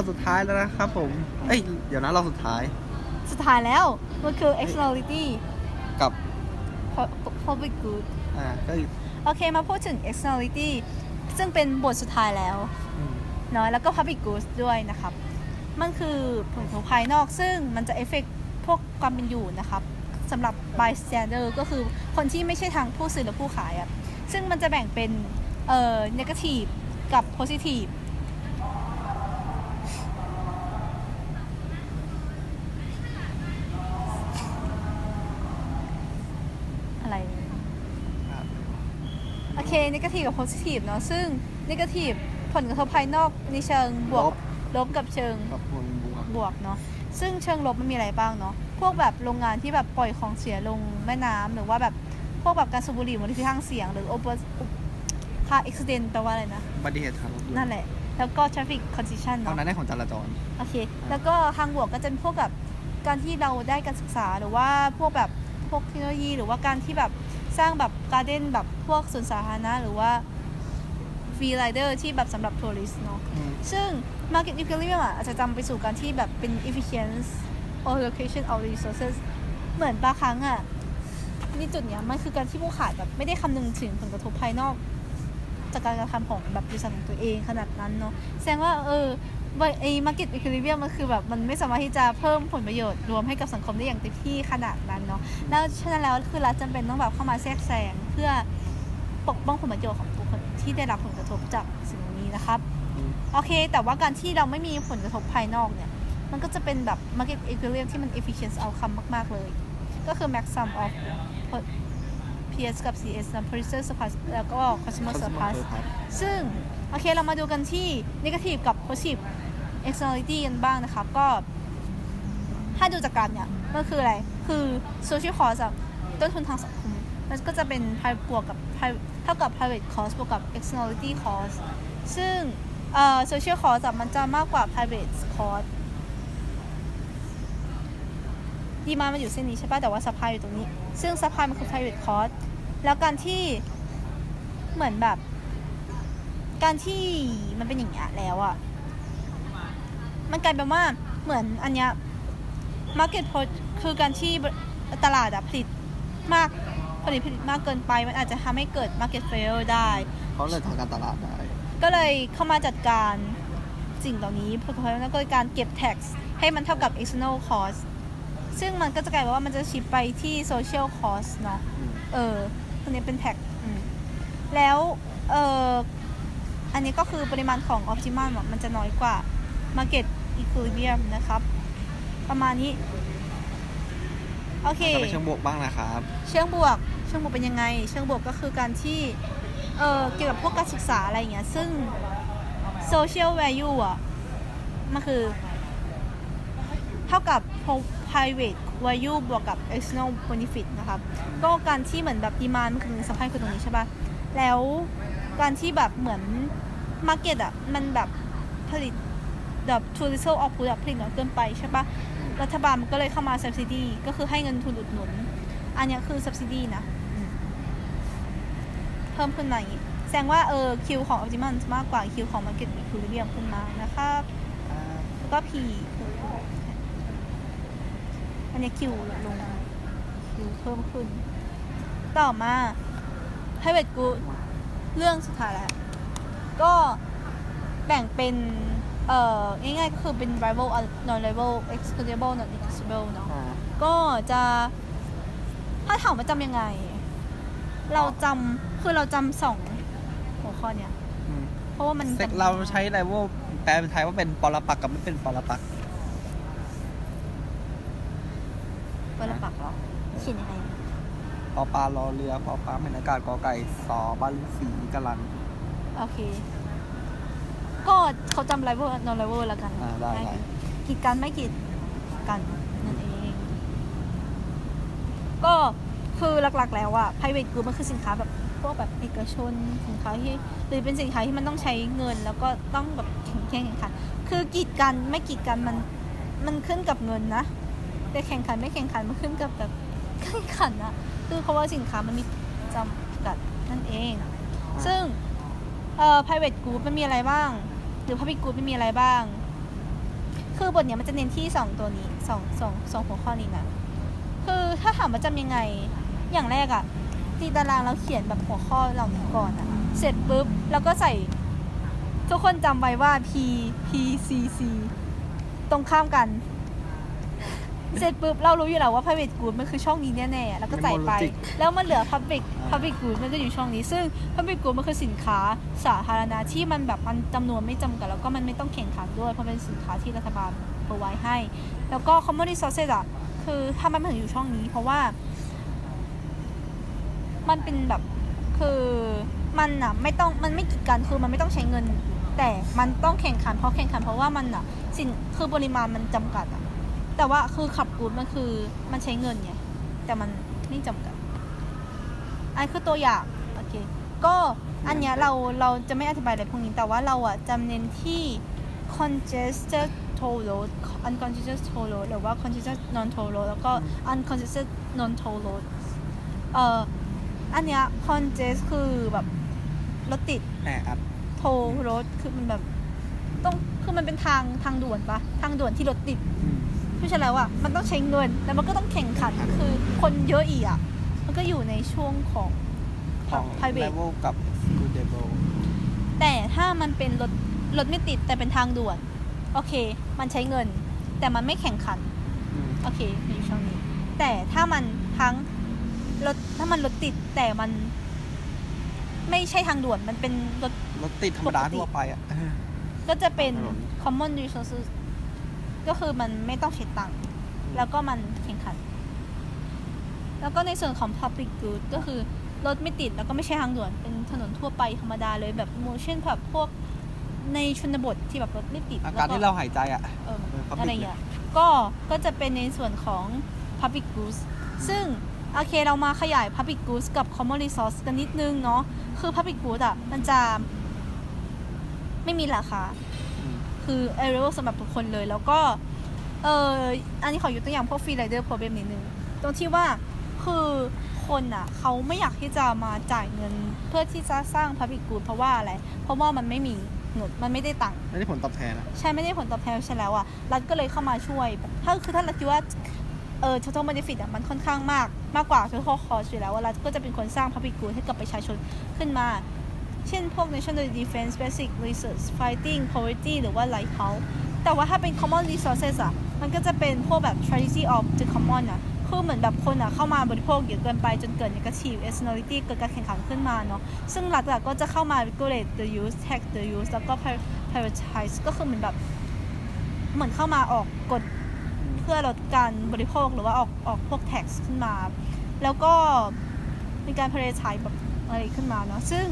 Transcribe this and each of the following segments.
ทสุดท้ายแล้วนะครับผม เอ้ย เดี๋ยวนะเราสุดท้าย สุดท้ายแล้วมันคือ externality กับ public good อ่าก็โอเคมาพูดถึง externality ซึ่งเป็นบทสุดท้ายแล้วอืมเนาะแล้วก็ public goods ด้วยนะครับ มันคือผลกระทบภายนอกซึ่งมันจะเอฟเฟกพวกความเป็นอยู่นะครับสำหรับ bystander ก็คือคนที่ไม่ใช่ทางผู้ซื้อหรือผู้ขายอะซึ่งมันจะแบ่งเป็นเอ่อ negative กับ positive อะไร โอเค negative กับ positive เนาะซึ่ง negative ผลกระทบภายนอกในเชิงบวกลบ ลบกับเชิงกับคนบวกบวกเนาะซึ่งเชิงลบมันมีอะไรบ้างเนาะพวกแบบโรงงานที่แบบปล่อยของเสียลงแม่น้ำหรือว่าแบบพวกแบบการสูบบุหรี่มลพิษทางเสียง หรือโอเปอร์ค่า accident แปลว่าอะไรนะอุบัติเหตุทางรถยนต์นั่นแหละ แล้วก็ traffic congestion เท่าเนาะ นั้นได้ของจราจร โอเค แล้วก็ทางบวกก็จะเป็นพวกแบบการที่เราได้การศึกษาหรือว่าพวกแบบพวกเทคโนโลยีหรือว่าการที่แบบ สร้างแบบการ์เด้นแบบพวกสวนสาธารณะหรือว่าฟรีไรเดอร์ที่แบบสำหรับทัวริสต์เนาะอืมซึ่ง market equilibrium อะอาจจะจำไปสู่การที่แบบเป็น efficiency or allocation of resources เหมือนบางครั้งอะนี่จุดเนี้ยมันคือการที่ผู้ขายแบบไม่ได้คำนึงถึงผลกระทบภายนอก จากการกระทำของแบบบริษัทของตัวเองขนาดนั้นเนาะแสดงว่าเออ ไอ้ market equilibrium มันคือแบบมันไม่สามารถที่จะเพิ่มผลประโยชน์รวมให้กับสังคมได้อย่างเต็มที่ขนาดนั้นเนาะแล้วฉะนั้นแล้วคือรัฐจำเป็นต้องแบบเข้ามาแทรกแซงเพื่อปกป้องผลประโยชน์ของบุคคลที่ได้รับผลกระทบจากสิ่งนี้นะครับอืมโอเค แต่ว่าการที่เราไม่มีผลกระทบภายนอกเนี่ยมันก็จะเป็นแบบ market equilibrium ที่มัน efficient outcome มาก ๆ เลย ก็คือ max sum of PS กับ CS นะ producer surplus แล้วก็ consumer surplus ซึ่ง โอเคเรามาดูกันที่ negative กับ positive externality กันบ้างนะคะ ก็ ถ้าดูจากกราฟเนี่ยมันคืออะไร คือ social cost อะต้นทุนทางสังคมมันก็จะเป็นบวกกับเท่ากับ private cost บวกกับ externality cost ซึ่งเอ่อ social cost มันจะมากกว่า private cost ดีมามันอยู่เส้นนี้ใช่ป่ะ แต่ว่า supply อยู่ตรงนี้ ซึ่ง supply มันคือ private cost แล้วการที่เหมือนแบบ การที่มันเป็นอย่างเงี้ยแล้วอะ มันกลายเป็นว่าเหมือนอันเนี้ย market pro- คือการที่ตลาดอะผลิตมากผลิตผลิตมากเกินไป มันอาจจะทำให้เกิด market fail ได้ เขาเลยทำการตลาดได้ ก็เลยเข้ามาจัดการสิ่งเหล่านี้เพราะฉะนั้นก็เลยการเก็บ tax ให้มันเท่ากับ external cost ซึ่งมันก็จะกลายเป็นว่ามันจะชิปไปที่ social cost เนาะอืมเออตัวนี้เป็น tax อืมแล้วเอออันนี้ก็คือปริมาณของ optimum อะมันจะน้อยกว่า market equilibrium นะครับ ประมาณนี้ โอเคก็ไปเชิงบวกบ้างนะครับ เชิงบวก เชิงบวกเป็นยังไง เชิงบวกก็คือการที่เออเกี่ยวกับพวกการศึกษาอะไรอย่างเงี้ย ซึ่ง social value อะ มันคือ เท่ากับ private value บวกกับ external benefit นะครับ ก็การที่เหมือนแบบ demand มันคือ supply คือตรงนี้ใช่ปะแล้วการที่แบบเหมือน market อะ มันแบบผลิต แบบ too little output อะผลิตน้อยเกินไปใช่ปะรัฐบาลมันก็เลยเข้ามา subsidy ก็คือให้เงินทุนอุดหนุน อันนี้คือ subsidy นะ เพิ่มขึ้นมาอย่างนี้แสดงว่าเออคิวของ optimum มากกว่าคิวของ market equilibrium ขึ้นมานะครับแล้วก็ P อันนี้คิวลดลงคิวเพิ่มขึ้น ต่อมา private good เรื่องสุดท้ายแล้ว ก็แบ่งเป็น เอ่อง่ายๆก็คือเป็น rival non rival excludable non excludable เนาะอ่า ก็จะถ้าถามว่าจำยังไง เราจำคือเราจำสองหัวข้อเนี้ยอืมเพราะว่ามันเซ็กจำเราใช้อะไรว่าแปลเป็นไทยว่าเป็นปรปักษ์กับไม่เป็นปรปักษ์เวลาปักเหรอเขียนยังไงปอปลารอเรือปอปลาแม่นอากาศกอไก่สอบ้านสีกะลัน โอเค ก็เขาจำไลเวอร์นอนไลเวอร์แล้วกันอ่าได้ได้กีดกันไม่กีดกันนั่นเอง ก็คือหลักๆแล้วอะ private good มันคือสินค้าแบบพวกแบบเอกชนสินค้าที่หรือเป็นสินค้าที่มันต้องใช้เงิน แล้วก็ต้องแบบแข่งแข่งขันคือกีดกันไม่กีดกันมันมันขึ้นกับเงินนะแต่แข่งขันไม่แข่งขันมันขึ้นกับแบบแข่งขันอะคือเพราะว่าสินค้ามันมีจำกัดนั่นเอง ซึ่งเอ่อ private good มันมีอะไรบ้าง หรือ public good มันมีอะไรบ้าง คือบทเนี้ยมันจะเน้นที่สองตัวนี้สองสองสองหัวข้อนี้นะ คือถ้าถามว่าจำยังไง อย่างแรกอะตีตารางเราเขียนแบบหัวข้อเหล่านี้ก่อนอะเสร็จปุ๊บแล้วก็ใส่ ทุกคนจำไว้ว่า P P C C ตรงข้ามกัน เสร็จปุ๊บเรารู้อยู่แล้วว่า private good มันคือช่องนี้แน่ๆแล้วก็ใส่ไป Logic แล้วมันเหลือ public อ่า public good มันก็อยู่ช่องนี้ ซึ่ง public good มันคือสินค้าสาธารณะที่มันแบบมันจำนวนไม่จำกัดแล้วก็มันไม่ต้องแข่งขันด้วย เพราะเป็นสินค้าที่รัฐบาลเปิดไว้ให้ แล้วก็ common resources อะคือถ้ามันถึงอยู่ช่องนี้ เพราะว่า มันเป็นแบบคือมันอะไม่ต้องมันไม่กีดกันคือมันไม่ต้องใช้เงิน แต่มันต้องแข่งขันเพราะแข่งขันเพราะว่ามันอะสินคือปริมาณมันจำกัดอะ แต่ว่าคือขับกูดมันคือมันใช้เงินไง แต่มันไม่จำกัด อันนคือตัวอย่าง โอเค ก็อันเนี้ยเราเราจะไม่อธิบายอะไรพวกนี้ แต่ว่าเราอะจำเน้นที่ congested toll load uncongested toll load หรือว่า congested non toll load แล้วก็ uncongested non toll load เอ่อ อันเนี้ย congest คือแบบรถติด แออัด โทรรถคือมันแบบ ต้องคือมันเป็นทางทางด่วนปะทางด่วนที่รถติด อืม เพราะฉะนั้นแล้วอะมันต้องใช้เงินแล้วมันก็ต้องแข่งขันคือคนเยอะอีกอะมันก็อยู่ในช่วงของของ private level กับ good level แต่ถ้ามันเป็นรถรถไม่ติดแต่เป็นทางด่วน โอเค มันใช้เงิน แต่มันไม่แข่งขันอืมโอเคมันอยู่ช่องนี้ แต่ถ้ามันทั้งรถถ้ามันรถติดแต่มัน ไม่ใช่ทางด่วนมันเป็นรถรถติดธรรมดาปกติทั่วไปอะก็จะเป็นถนน common resources ก็คือมันไม่ต้องใช้ตังค์แล้วก็มันแข่งขัน แล้วก็ในส่วนของ public good ก็คือรถไม่ติดแล้วก็ไม่ใช่ทางด่วนเป็นถนนทั่วไปธรรมดาเลยแบบ motion แบบพวกในชนบทที่แบบรถไม่ติดอาแล้วการก็ที่เราหายใจอะเออเออ public อะไรอย่างเงี้ยก็ก็จะเป็นในส่วนของ public goods ซึ่งโอเคเรามาขยาย public goods กับ common resource กันนิดนึงเนาะคือ public goods อะ มันจะไม่มีราคา อืมคือ available สำหรับทุกคนเลย แล้วก็เอออันนี้ขอยกตัวอย่างพวก free rider problem นิดนึงตรงที่ว่าคือคนอะเขาไม่อยากที่จะมาจ่ายเงินเพื่อที่จะสร้าง public good เพราะว่าอะไร เพราะว่ามันไม่มีเงินมันไม่ได้ตังค์ไม่ได้ผลตอบแทนอะใช่ไม่ได้ผลตอบแทนใช่แล้วอะรัฐก็เลยเข้ามาช่วยแบบถ้าคือถ้ารัฐคิดว่าเออ total benefit อะมันค่อนข้างมาก มากกว่า total cost อยู่แล้วว่ารัฐก็จะเป็นคนสร้าง public good ให้กับประชาชนขึ้นมา เช่นพวก national defense basic research fighting poverty หรือว่า lighthouse แต่ว่าถ้าเป็น common resources อะมันก็จะเป็นพวกแบบ strategy of the common อะคือเหมือนแบบคนอะเข้ามาบริโภคเยอะเกินไปจนเกิด negative externality เกิดการแข่งขันขึ้นมาเนาะซึ่งรัฐอะก็จะเข้ามา regulate the use tax the use แล้วก็ privatize ก็คือเหมือนแบบเหมือนเข้ามาออกกฎเพื่อลดการบริโภคหรือว่าออกออกพวก tax ขึ้นมา แล้วก็มีการ privatize แบบอะไรขึ้นมาเนาะซึ่ง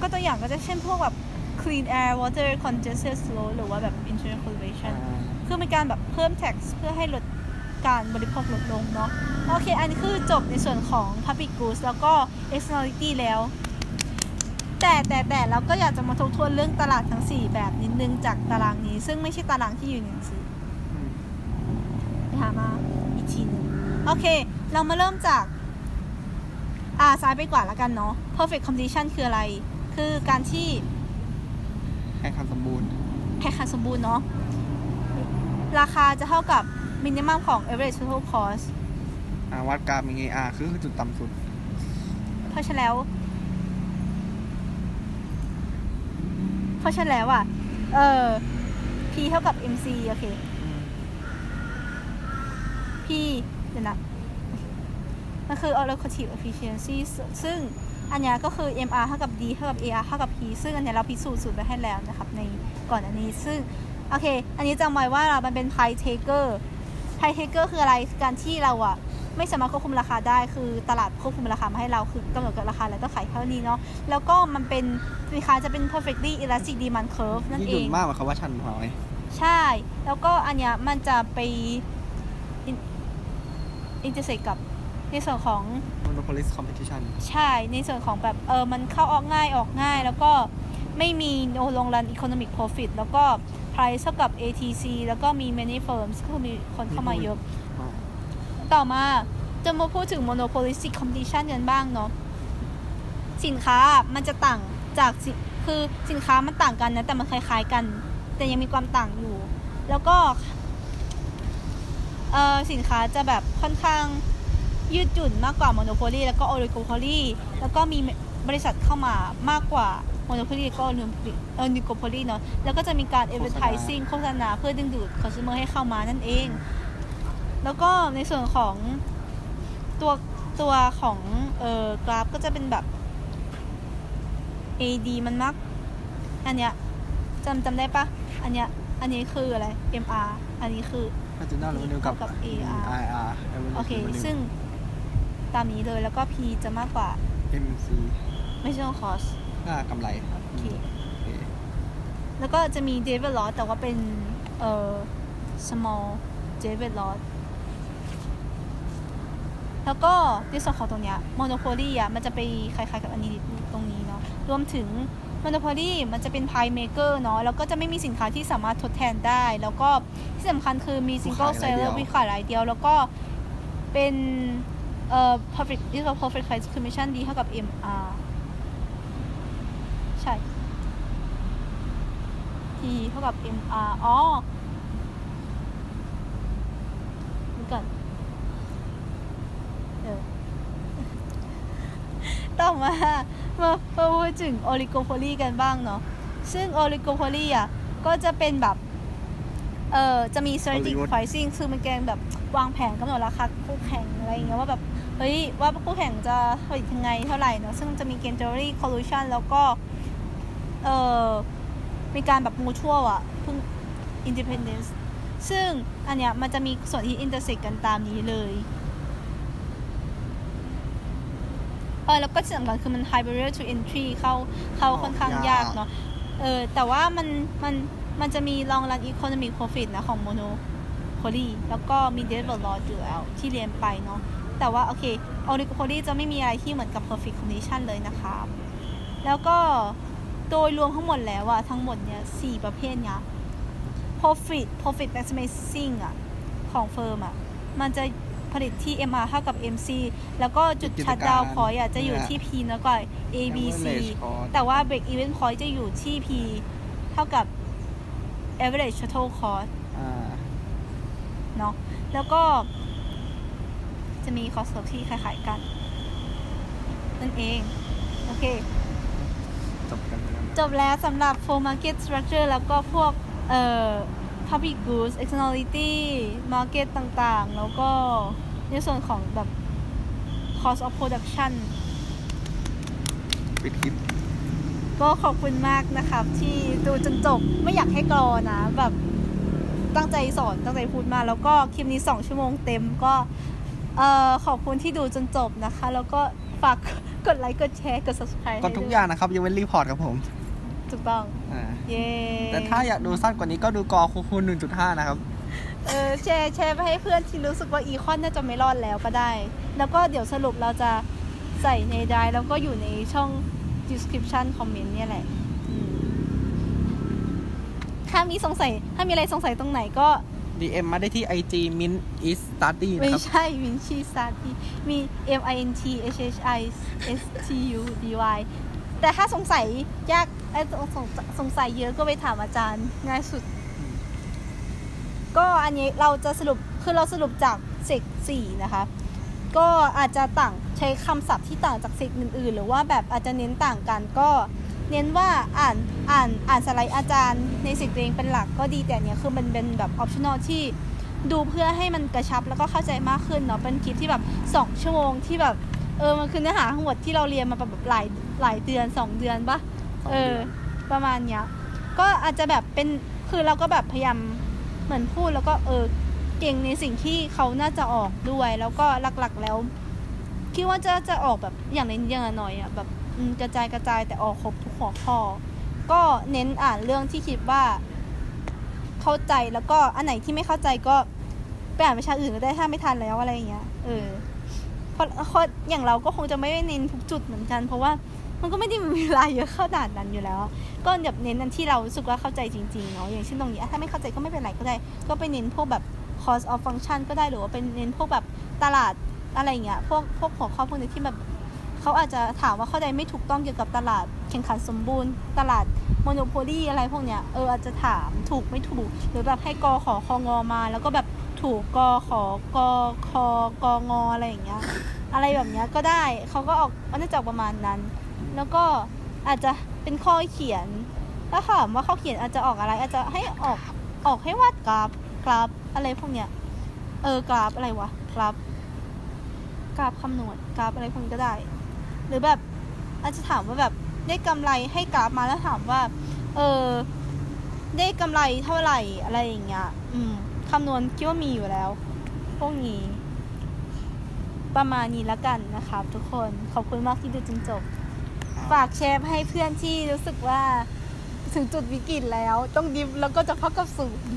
ก็ตัวอย่างก็จะเช่นพวกแบบ clean air water congested slow หรือว่าแบบ internal pollution อ่าคือเป็นการแบบเพิ่ม tax เพื่อให้ลดการบริโภคลดลงเนาะโอเค อันนี้คือจบในส่วนของ public goods แล้วก็ externality แล้ว แต่แต่แต่เราก็อยากจะมาทบทวนเรื่องตลาดทั้ง 4 แบบนิดนึงจากตารางนี้ ซึ่งไม่ใช่ตารางที่อยู่ในหนังสืออืมไปหามาอีกทีหนึงโอเค เรามาเริ่มจาก อ่าซ้ายไปกว่าแล้วกันเนาะ perfect competition คืออะไร คือการที่แข่งขันสมบูรณ์ แข่งขันสมบูรณ์เนาะราคาจะเท่ากับ minimum ของ average total cost อ่าวัดการเป็นไงอ่าคือจุดต่ำสุด เพราะฉะนั้นแล้ว เพราะฉะนั้นแล้วอะ เออ P เท่ากับ MC โอเคอืม P เดี๋ยวนะ มันคือ allocative efficiency ซึ่งซึ่ง อันเนี้ยก็คือ MR เท่ากับ D เท่ากับ AR เท่ากับ P ซึ่งอันเนี้ยเราพิสูจน์สูตรไปให้แล้วนะครับในก่อนอันนี้ซึ่งโอเค อันนี้จำไว้ว่ามันเป็น price taker price taker คืออะไรคือการที่เราอะไม่สามารถควบคุมราคาได้คือตลาดควบคุมราคามาให้เราคือกำหนดราคาแล้วก็ขายเท่านี้เนาะแล้วก็มันเป็นสินค้าจะเป็น perfectly elastic demand curve นั่นยืดเอหยุ่นงมากกว่าคำว่าชันหอยใช่ แล้วก็อันเนี้ยมันจะไปอินเตอร์เซกับในส่วนของ monopolist competition ใช่ในส่วนของแบบเออมันเข้าออกง่ายออกง่าย แล้วก็ไม่มี no long run economic profit แล้วก็ price เท่ากับ ATC แล้วก็มี many firms คือมีคนเข้ามาเยอะ ต่อมาจะมาพูดถึง monopolistic competition กันบ้างเนาะสินค้ามันจะต่างจากคือสินค้ามันต่างกันนะแต่มันคล้ายๆกัน แต่ยังมีความต่างอยู่ แล้วก็เออสินค้าจะแบบค่อนข้าง ยืดหยุ่นมากกว่า Monopoly แล้วก็ Oligopoly แล้วก็มีบริษัทเข้ามามากกว่า Monopoly แล้วก็ Oligopoly เนาะแล้วก็จะมีการ advertising โฆษณาเพื่อดึงดูด consumer ให้เข้ามานั่นเอง แล้วก็ในส่วนของตัวตัวของเอ่อกราฟก็จะเป็นแบบ AD มันมัก อันเนี้ยจำจำได้ปะอันเนี้ยอันนี้คืออะไร MR อันนี้คือ Marginal Revenue กับ กับ AR IR โอเค ซึ่ง ตามนี้เลยแล้วก็ P จะมากกว่า MC ไม่ใช่ cost ค่ากำไรโอเคโอเคแล้วก็จะมี David Loss แต่ว่าเป็นเอ่อ small David Loss แล้วก็ในส่วนของตรงเนี้ย Monopoly อะมันจะไปคล้ายๆกับอันนี้ตรงนี้เนาะรวมถึง Monopoly มันจะเป็น Pie Maker เนาะแล้วก็จะไม่มีสินค้าที่สามารถทดแทนได้ แล้วก็ที่สำคัญคือมี single ขายรายเดียว seller มีขายรายเดียว แล้วก็เป็น เอ่อ perfect ที่เรา perfect price commission ดีเท่ากับ MR ใช่ T เท่ากับ MR อ๋อดูก่อนเออต่อมา มามาพูดถึง oligopoly กันบ้างเนาะ ซึ่ง oligopoly อะ ก็จะเป็นแบบ เออจะมี strategic Hollywood pricing คือมันแกงแบบวางแผนกำหนดราคาคู่แข่งอะไรอย่างเงี้ยว่าแบบ เฮ้ยว่าคู่แข่งจะผลิตยังไงเท่าไหร่เนาะซึ่งจะมี generally collusion แล้วก็เออมีการแบบ mutual อะเพิ่ง independence ซึ่งอันเนี้ยมันจะมีส่วนที่ intersect กันตามนี้เลยเออแล้วก็ที่สำคัญคือมัน high barrier to entry เข้าเข้าค่อนข้างยากเนาะเออแต่ว่ามันมันมันจะมี long run economic profit นะของ monopoly แล้วก็มี develop loss อยู่แล้วที่เรียนไปเนาะ แต่ว่าโอเค oligopoly จะไม่มีอะไรที่เหมือนกับ perfect condition เลยนะคะแล้วก็โดยรวมทั้งหมดแล้วอะทั้งหมดเนี่ยสี่ประเภทเนี้ย profit profit maximizing อะของเฟิร์มอะมันจะผลิตที่ MR เท่ากับ MC แล้วก็จุดกิจชัดการดาวพอยต์อะจะอยู่เนี่ยที่ P น้อยกว่า A B C Average cost แต่ว่า break even point จะอยู่ที่ P เท่ากับ average total cost อ่าเนาะแล้วก็ จะมี cost curve ที่คล้ายๆกัน นั่นเอง โอเค จบกันแล้วจบแล้วสำหรับ full market structure แล้วก็พวก เอ่อ public goods externality market ต่างๆ แล้วก็ในส่วนของแบบ cost of production ปิดคลิปก็ขอบคุณมากนะครับ ที่ดูจนจบไม่อยากให้กรอนะ แบบตั้งใจสอนตั้งใจพูดมาแล้วก็คลิปนี้ 2 ชั่วโมงเต็มก็ เอ่อขอบคุณที่ดูจนจบนะคะ แล้วก็ฝากกดไลค์กดแชร์กด subscribe กดทุกอย่างนะครับยกเว้นรีพอร์ตครับผมถูกต้องอ่าเย้แต่ถ้าอยากดูสั้นกว่านี้ก็ดูกอคูคูณ1.5 นะครับ เออแชร์แชร์ไปให้เพื่อนที่รู้สึกว่าอีคอนน่าจะไม่รอดแล้วก็ได้ แล้วก็เดี๋ยวสรุปเราจะใส่ในไดร์แล้วก็อยู่ในช่อง description comment เนี่ยแหละอืมถ้ามีสงสัยถ้ามีอะไรสงสัยตรงไหนก็ DM มาได้ที่ IG min is study นะไม่ครับ ใช่วินชีสตาร์ทีมี M I N T H H I S T U D Y แต่ถ้าสงสัยยากไอ้ยสงสงสัยเยอะก็ไปถามอาจารย์ง่ายสุด ก็อันนี้เราจะสรุปคือเราสรุปจากเซกสี่นะคะ ก็อาจจะต่างใช้คำศัพท์ที่ต่างจากเซกอื่นๆ หรือว่าแบบอาจจะเน้นต่างกันก็ เน้นว่าอ่านอ่านอ่านสไลด์อาจารย์ในเซกตัวเองเป็นหลักก็ดีแต่อันเนี้ยคือมันเป็นแบบออปชั่นอลที่ดูเพื่อให้มันกระชับแล้วก็เข้าใจมากขึ้นเนาะเป็นคลิปที่แบบ2ชั่วโมงที่แบบเออมันคือเนื้อหาทั้งหมดที่เราเรียนมาแบบหลายหลายเดือน 2 เดือนปะสองเอเดืออนประมาณเนี้ยก็อาจจะแบบเป็นคือเราก็แบบพยายามเหมือนพูดแล้วก็เออเก่งในสิ่งที่เขาน่าจะออกด้วย แล้วก็หลักๆแล้ว คิดว่าจะจะออกแบบอย่างเน้นอย่างละหน่อยอะแบบอืม กระจายกระจายแต่ออกครบทุกหัวข้อ ก็เน้นอ่านเรื่องที่คิดว่าเข้าใจแล้วก็อันไหนที่ไม่เข้าใจก็ไปอ่านวิชาอื่นก็ได้ถ้าไม่ทันแล้วอะไรอย่างเงี้ยเออเพราะอย่างเราก็คงจะไม่ได้เน้นทุกจุดเหมือนกัน เพราะว่ามันก็ไม่ได้มีเวลาเยอะขนาดนั้นอยู่แล้ว ก็แบบเน้นอันที่เราสึกว่าเข้าใจจริงๆเนาะอย่างเช่นตรงนี้ถ้าไม่เข้าใจก็ไม่เป็นไรก็ได้ ก็ไปเน้นพวกแบบ cost of function ก็ได้หรือว่าเป็นเน้นพวกแบบตลาดอะไรอย่างเงี้ยพวกพวกหัวข้อพวกนี้ที่แบบ เขาอาจจะถามว่าเข้าใจไม่ถูกต้องเกี่ยวกับตลาดแข่งขันสมบูรณ์ ตลาดโมโนโพลีอะไรพวกเนี้ยเอออาจจะถามถูกไม่ถูก หรือแบบให้กอขอคองอมา แล้วก็แบบถูกกอขอกอคอกองออะไรอย่างเงี้ยอะไรแบบเนี้ยก็ได้เขาก็ออกมันจะออกประมาณนั้น แล้วก็อาจจะเป็นข้อเขียนถ้าถามว่าข้อเขียนอาจจะออกอะไร อาจจะให้ออกออกให้วาดกราฟกราฟอะไรพวกเนี้ยเออกราฟอะไรวะกราฟกราฟคำนวณกราฟอะไรพวกนี้ก็ได้ หรือแบบอาจจะถามว่าแบบได้กำไรให้กราฟมาแล้วถามว่า เออได้กำไรเท่าไหร่อะไรอย่างเงี้ย อืมคำนวณคิดว่ามีอยู่แล้ว พวกนี้ ประมาณนี้แล้วกันนะครับทุกคนขอบคุณมากที่ดูจนจบ ฝากแชร์ให้เพื่อนที่รู้สึกว่าถึงจุดวิกฤตแล้ว ต้องดิฟแล้วก็จะพักกับศูนย์